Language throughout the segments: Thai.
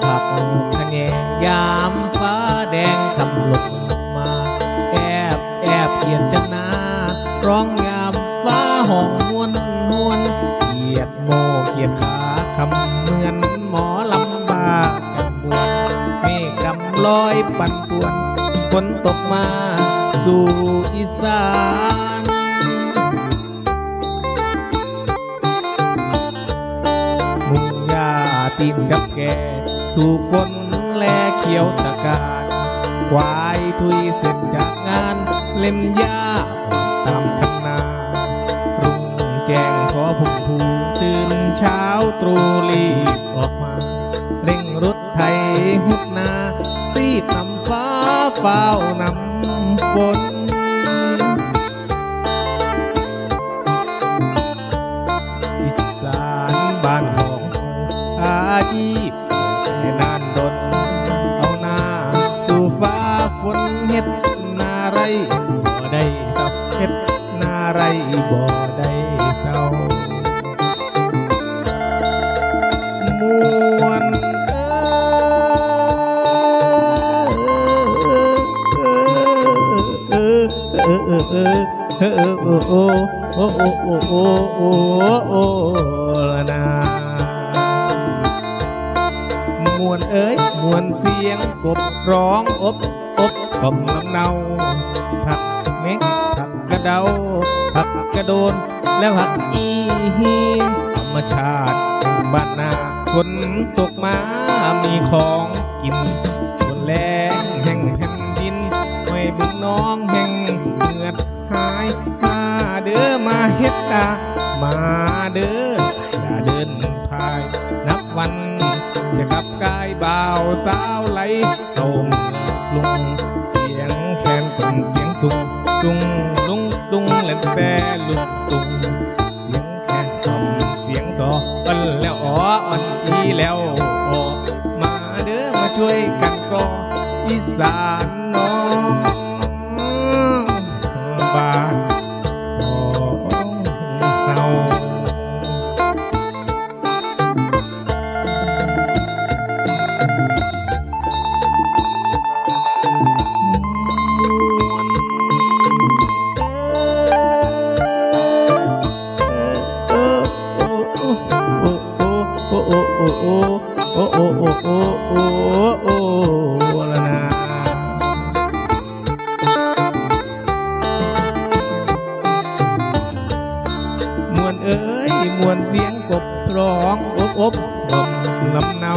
อมดอกผักขะแงงยามฟ้าแดงคำหลงมา แอบแอบเขียนจังนา ร้องยามฟ้าห้องมวนมวนเกียดโมเกียดขาคำเหมือนหมอลำบากกันบวนเมฆกำลอยปั่นป่วนฝนตกมาสู่อีสานมุงยาตีนกับแก ถูกฝนแลเขียวตะการควายทุยเสร็จจากงานเล่มยาตามคันนารุ่งแจ้งขอพุ่งพูตื่นเช้าตรูรีบออกมา เร่งรถไถหุดนา รีบนำฟ้าเฝ้านำฝน ในนานดนเอาหน้าสู่ฟ้าฝนเฮ็ดนาไรบ่ได้เศร้าเฮ็ดนาไรบ่ได้เศร้ามวนเออเออเออเออเออเออเออเออโอ้โอ้โอ้โอ้ เอ้ยมวนเสียงกบร้องอบอบกลมลำเนาผักเม็กผักกระเดาผักกระโดน แล้วผักอีฮีนธรรมชาติบ้านนาฝนตกมามีของกินฝนแรงแห่งแผ่นดินไม่บุญน้องแห่งเหงือดหายมาเด้อมาเฮ็ดตามาเด้ออย่าเดินพายนับวัน จะกับกายบ่าวสาวไหลเข้าเมืองลุงเสียงแคนคนเสียงสูงตุงลุงตุงเล่นแต่ลุงตุงเสียงแคนทำเสียงซออ่อนแล้วอ๋ออ่อนอีแล้วอ๋อมาเด้อมาช่วยกันก่ออีสานน้อง เสียงกบร้องอบอบลมลำเนา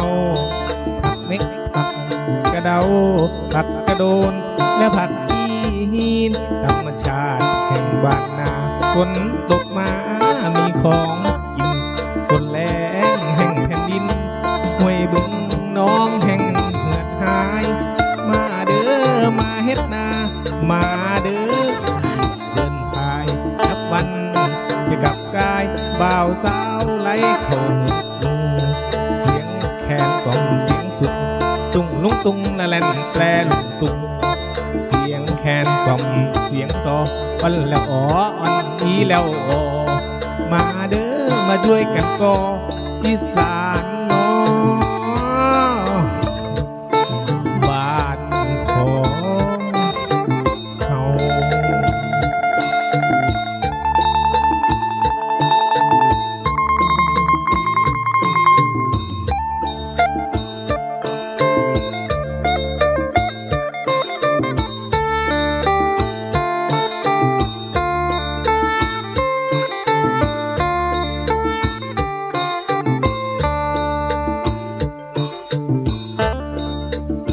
ผักเม็กผักกระเดาผักกระโดน และผักอีหินธรรมชาติแห่งบ้านนาฝนตกมามีของกินฝนแรงแห่งแผ่นดินห้วยบึงน้องแห่งเหือดหาย มาเด้อมาเฮ็ดนามา นับวันจะกับกายบ่าวสาวไหลเข้าเมืองเสียงแคนกล่องเสียงสุด ตุงลุงตุงละแลนแปรลุงตุง เสียงแคนกล่องเสียงซอวันแล้วอ๋ออันนี้แล้วอ๋อมาเด้อมาช่วยกันก่ออีสาน